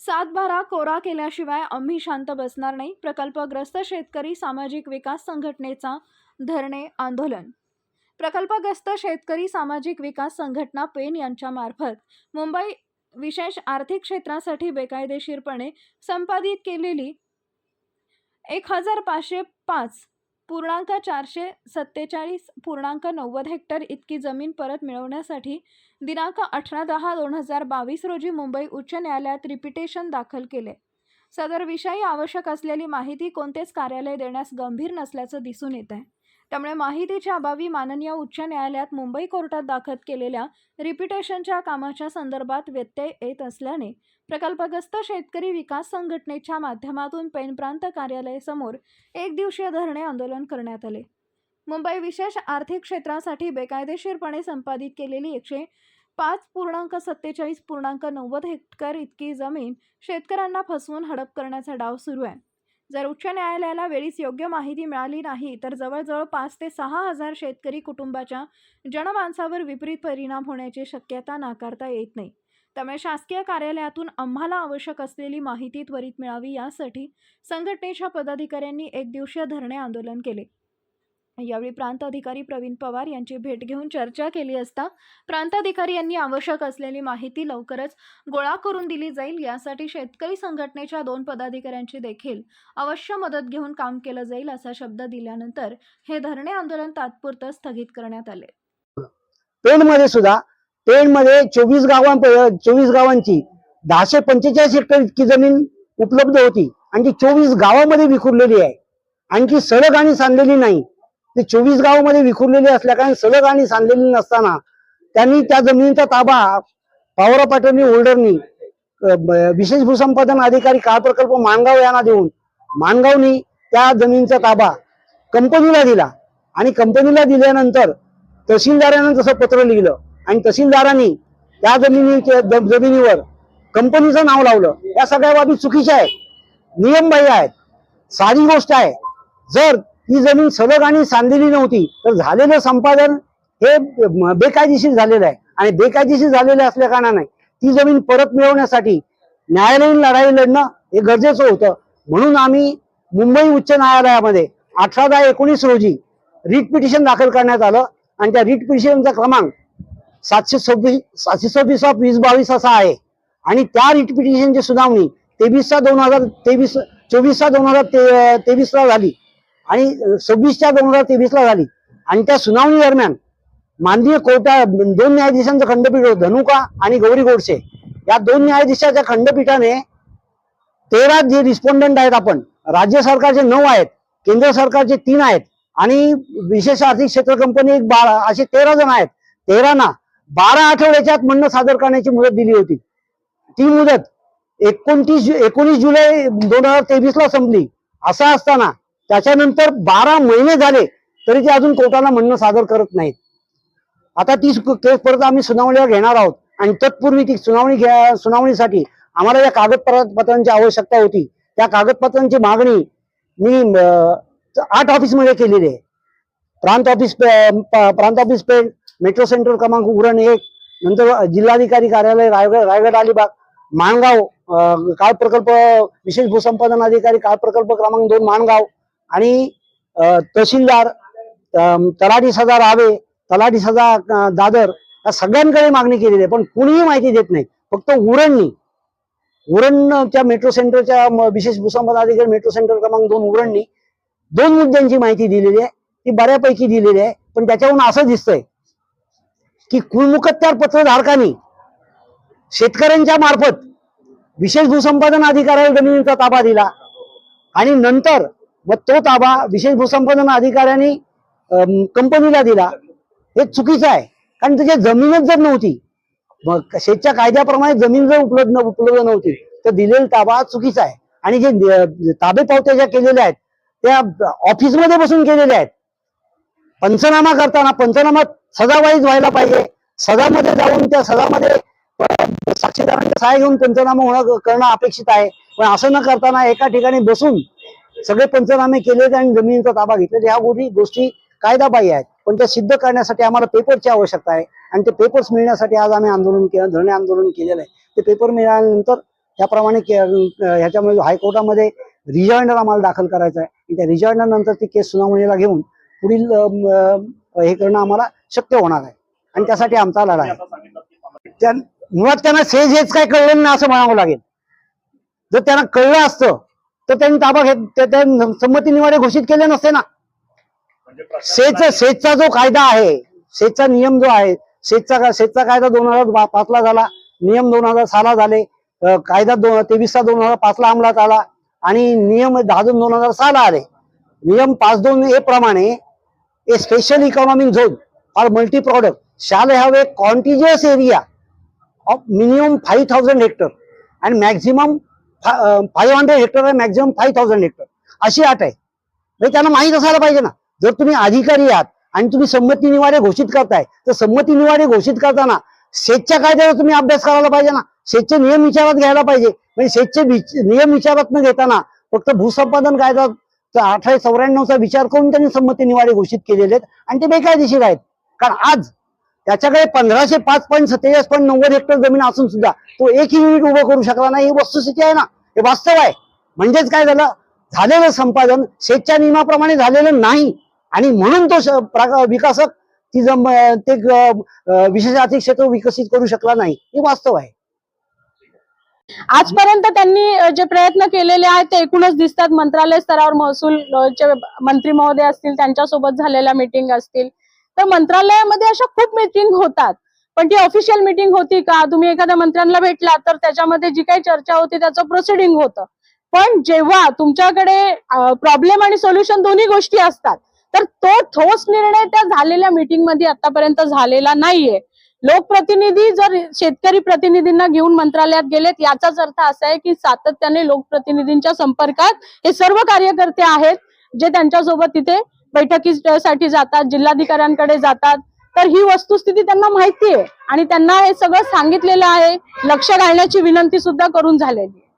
सातबारा कोरा केल्याशिवाय आम्ही शांत बसणार नाही. प्रकल्पग्रस्त शेतकरी सामाजिक विकास संघटनेचा धरणे आंदोलन. प्रकल्पग्रस्त शेतकरी सामाजिक विकास संघटना पेन यांच्यामार्फत मुंबई विशेष आर्थिक क्षेत्रासाठी बेकायदेशीरपणे संपादित केलेली एक हजार पाचशे पाच पूर्णांक चारशे सत्तेचाळीस पूर्णांक नव्वद हेक्टर इतकी जमीन परत मिळवण्यासाठी दिनांक अठरा दहा दोन हजार बावीस रोजी मुंबई उच्च न्यायालयात रिपिटेशन दाखल केले. सदर विषयी आवश्यक असलेली माहिती कोणतेच कार्यालय देण्यास गंभीर नसल्याचं दिसून येत आहे त्यामुळे माहितीच्या अभावी माननीय उच्च न्यायालयात मुंबई कोर्टात दाखल केलेल्या रिपिटेशनच्या कामाच्या संदर्भात व्यत्यय येत असल्याने प्रकल्पग्रस्त शेतकरी विकास संघटनेच्या माध्यमातून पेन प्रांत कार्यालयासमोर एक दिवसीय धरणे आंदोलन करण्यात आले. मुंबई विशेष आर्थिक क्षेत्रासाठी बेकायदेशीरपणे संपादित केलेली एकशे पाच पूर्णांक सत्तेचाळीस पूर्णांक नव्वद हेक्टर इतकी जमीन शेतकऱ्यांना फसवून हडप करण्याचा डाव सुरू आहे. जर उच्च न्यायालयाला वेळीच योग्य माहिती मिळाली नाही तर जवळजवळ पाच ते सहा हजार शेतकरी कुटुंबाच्या जनमानसावर विपरीत परिणाम होण्याची शक्यता नाकारता येत नाही. त्यामुळे शासकीय कार्यालयातून आम्हाला आवश्यक असलेली माहिती त्वरित मिळावी यासाठी संघटनेच्या पदाधिकाऱ्यांनी एकदिवसीय धरणे आंदोलन केले. यावेळी प्रांत अधिकारी प्रवीण पवार यांची भेट घेऊन चर्चा केली असता प्रांताधिकारी यांनी आवश्यक असलेली माहिती लवकरच गोळा करून दिली जाईल. यासाठी शेतकरी संघटनेच्या दोन पदाधिकाऱ्यांची देखील अवश्य मदत घेऊन काम केलं जाईल असा शब्द दिल्यानंतर हे धरणे आंदोलन तात्पुरतं स्थगित करण्यात आले. पेणमध्ये सुद्धा पेणमध्ये चोवीस गावां चोवीस गावांची दहाशे पंचेचाळीस हेक्टर इतकी जमीन उपलब्ध होती. आणि ती चोवीस गावामध्ये विखुरलेली आहे. आणखी सडक आणि सांधलेली नाही. ती चोवीस गावामध्ये विखुरलेली असल्या कारण सलग आणि सांधलेली नसताना त्यांनी त्या जमिनीचा ताबा पावरा पाटणी होल्डरनी विशेष भूसंपादन अधिकारी काळ प्रकल्प मानगाव यांना देऊन मानगावनी त्या जमिनीचा ताबा कंपनीला दिला. आणि कंपनीला दिल्यानंतर तहसीलदारांना जसं पत्र लिहिलं आणि तहसीलदारांनी त्या जमिनीच्या जमिनीवर कंपनीचं नाव लावलं. या सगळ्या बाबी चुकीच्या आहेत. नियमबाह्य आहेत. साधी गोष्ट आहे. जर ती जमीन सलग आणि सांदिली नव्हती. तर झालेलं संपादन हे बेकायदेशीर झालेलं आहे. आणि बेकायदेशीर झालेलं असल्या कारणाने ती जमीन परत मिळवण्यासाठी न्यायालयीन लढाई लढणं हे गरजेचं होतं. म्हणून आम्ही मुंबई उच्च न्यायालयामध्ये अठरा दहा एकोणीस रोजी रिट पिटिशन दाखल करण्यात आलं. आणि त्या रिट पिटिशनचा क्रमांक सातशे सव्वीस सातशे सव्वीस ऑफ वीस बावीस असा आहे. आणि त्या रिट पिटिशनची सुनावणी तेवीसचा दोन हजार तेवीस चोवीसचा दोन हजार ते तेवीसला झाली. आणि सव्वीसच्या दोन हजार तेवीसला झाली. आणि त्या सुनावणी दरम्यान माननीय कोर्टा दोन न्यायाधीशांचं खंडपीठ होतं धनुका आणि गौरी गोडसे. या दोन न्यायाधीशाच्या खंडपीठाने तेरा जे रिस्पॉन्डंट आहेत आपण राज्य सरकारचे नऊ आहेत केंद्र सरकारचे तीन आहेत आणि विशेष आर्थिक क्षेत्र कंपनी एक बारा असे तेरा जण आहेत. तेराना बारा आठवड्याच्या आत म्हणणं सादर करण्याची मुदत दिली होती. ती मुदत एकोणतीस एकोणीस जुलै दोन हजार तेवीस ला संपली. असं असताना त्याच्यानंतर बारा महिने झाले तरी ते अजून कोर्टाला म्हणणं सादर करत नाहीत. आता ती केस परत आम्ही सुनावणीवर घेणार आहोत. आणि तत्पूर्वी ती सुनावणी घ्या सुनावणीसाठी आम्हाला या कागदपत्रांची आवश्यकता होती. त्या कागदपत्रांची मागणी मी आठ ऑफिसमध्ये केलेली आहे. प्रांत ऑफिस प्रांत ऑफिस पेड मेट्रो सेंटर क्रमांक उरण एक नंतर जिल्हाधिकारी कार्यालय रायगड रायगड अलिबाग माणगाव काळ प्रकल्प विशेष भूसंपादन अधिकारी काळ प्रकल्प क्रमांक दोन माणगाव आणि तहसीलदार तलाठी सजा रावे तलाठी सजा दादर या सगळ्यांकडे मागणी केलेली आहे. पण कुणीही माहिती देत नाही. फक्त उरणनी. उरणच्या मेट्रो सेंटरच्या विशेष भूसंपादन अधिकारी मेट्रो सेंटर क्रमांक दोन उरणनी दोन मुद्द्यांची माहिती दिलेली आहे. ती बऱ्यापैकी दिलेली आहे. पण त्याच्यावरून असं दिसतंय की कुलमुखत्यार पत्रधारकांनी शेतकऱ्यांच्या मार्फत विशेष भूसंपादन अधिकाऱ्याला जमिनीचा ताबा दिला आणि नंतर मग तो ताबा विशेष भूसंपादन अधिकाऱ्यांनी कंपनीला दिला. हे चुकीचं आहे. कारण त्याची जमीनच जर नव्हती मग शेतच्या कायद्याप्रमाणे जमीन जर उपलब्ध उपलब्ध नव्हती तर दिलेला ताबा चुकीचा आहे. आणि जे ताबे पावत्या ज्या केलेल्या आहेत त्या ऑफिसमध्ये बसून केलेल्या आहेत. पंचनामा करताना पंचनामा सजावाईज व्हायला पाहिजे. सदामध्ये जाऊन त्या सदामध्ये अं, साक्षीदारांच्या सहाय्य घेऊन पंचनामा होणं करणं अपेक्षित आहे. पण असं न करताना एका ठिकाणी बसून सगळे पंचनामे केले आणि जमिनीचा ताबा घेतले ह्या गोष्टी गोष्टी कायदाबाह्य आहेत. पण त्या सिद्ध करण्यासाठी आम्हाला पेपरची आवश्यकता आहे. आणि ते पेपर्स मिळण्यासाठी आज आम्ही आंदोलन केलं धरणे आंदोलन केलेलं आहे. ते पेपर मिळाल्यानंतर त्याप्रमाणे के- ह्याच्यामध्ये हायकोर्टामध्ये रिजॉइंडर आम्हाला दाखल करायचं आहे. आणि त्या रिजॉइंडर नंतर ती केस सुनावणीला घेऊन पुढील हे करणं आम्हाला शक्य होणार आहे. आणि त्यासाठी आमचा लढा आहे. त्या मुळात त्यांना सेज हेच काय कळलं नाही असं म्हणावं लागेल. जर त्यांना कळलं असतं तर त्यांनी ताबा घेत संमती निवाडे घोषित केले नसते ना. सेजचा सेजचा जो कायदा आहे सेजचा नियम जो आहे सेजचा का- सेजचा कायदा दोन हजार पाच ला झाला नियम दोन हजार सहाला झाले कायदा दोन तेवीस चा दोन हजार पाच ला अंमलात आला आणि नियम दहा जून दोन हजार सहाला आले. नियम पाच दोन ए प्रमाणे a special economic zone for multi product shall have a contiguous area of minimum five thousand hectare and maximum five hundred hectare आहे मॅक्झिमम फाईव्ह थाउजंड हेक्टर. अशी अट आहे. म्हणजे त्यांना माहीत असायला पाहिजे ना. जर तुम्ही अधिकारी आहात आणि तुम्ही संमती निवाडे घोषित करताय तर संमती निवाडे घोषित करताना शेतच्या कायद्यावर तुम्ही अभ्यास करायला पाहिजे ना. शेतचे नियम विचारात घ्यायला पाहिजे. म्हणजे शेतचे नियम विचारात न घेताना फक्त भूसंपादन कायदा अठराशे चौऱ्याण्णवचा विचार करून त्यांनी संमती निवाडे घोषित केलेले आहेत आणि ते बेकायदेशीर आहेत. कारण आज त्याच्याकडे पंधराशे पाच पॉईंट सत्तेचाळीस पॉईंट नव्वद हेक्टर जमीन असून सुद्धा तो एकही युनिट उभं करू शकला नाही. ही वस्तुस्थिती आहे ना? हे वास्तव आहे. म्हणजेच काय झालं? झालेलं संपादन शेतच्या नियमाप्रमाणे झालेलं नाही. आणि म्हणून तो विकासक ती जम ते विशेष आर्थिक क्षेत्र विकसित करू शकला नाही. हे वास्तव आहे. आजपर्यंत त्यांनी जे प्रयत्न केलेले आहेत ते एकूणच दिसतात. मंत्रालय स्तरावर महसूल मंत्री महोदय असतील त्यांच्यासोबत झालेल्या मिटिंग असतील. तर मंत्रालयामध्ये अशा खूप मीटिंग होतात. पण ती ऑफिशियल मीटिंग होती का? तुम्ही एखाद्या मंत्र्यांना भेटला तर त्याच्यामध्ये जी काही चर्चा होती त्याचं प्रोसिडिंग होतं. पण जेव्हा तुमच्याकडे प्रॉब्लेम आणि सोल्युशन दोन्ही गोष्टी असतात तर तो ठोस निर्णय त्या झालेल्या मीटिंगमध्ये आतापर्यंत झालेला नाहीये. लोकप्रतिनिधी जर शेतकरी प्रतिनिधींना घेऊन मंत्रालयात गेलेत याचाच अर्थ असा आहे की सातत्याने लोकप्रतिनिधींच्या संपर्कात हे सर्व कार्यकर्ते आहेत जे त्यांच्यासोबत तिथे बैठकीसाठी जातात जिल्हाधिकाऱ्यांकडे जातात. तर ही वस्तुस्थिती त्यांना माहिती आहे. आणि त्यांना हे सगळं सांगितलेलं आहे. लक्ष घालण्याची विनंती सुद्धा करून झालेली आहे.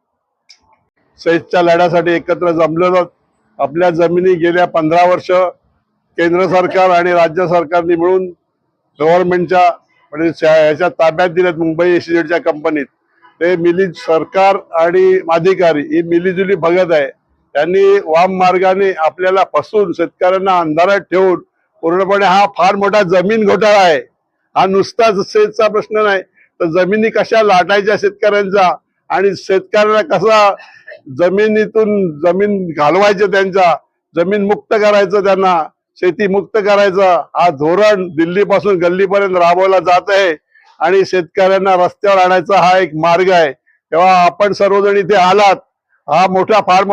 लढ्यासाठी एकत्र जमलेलो आपल्या जमिनी गेल्या पंधरा वर्ष केंद्र सरकार आणि राज्य सरकारने मिळून गव्हर्नमेंटच्या म्हणजे ह्याच्या ताब्यात दिल्यात मुंबई एसीजेडच्या कंपनीत. ते मिली सरकार आणि अधिकारी ही मिलीजुली बघत आहे. त्यांनी वाम मार्गाने आपल्याला फसून शेतकऱ्यांना अंधारात ठेवून पूर्णपणे हा फार मोठा जमीन घोटाळा आहे. हा नुसताच शेतचा प्रश्न नाही. तर जमिनी कशा लाटायच्या शेतकऱ्यांचा आणि शेतकऱ्यांना कसा जमिनीतून जमीन घालवायचं त्यांचा जमीन मुक्त करायचं त्यांना शेती मुक्त करायचं हा धोरण दिल्लीपासून गल्लीपर्यंत राबवला जात आहे. आणि शेतकऱ्यांना रस्त्यावर आणायचा हा एक मार्ग आहे. तेव्हा आपण सर्वजण इथे आलात. हा मोठा फार मोठा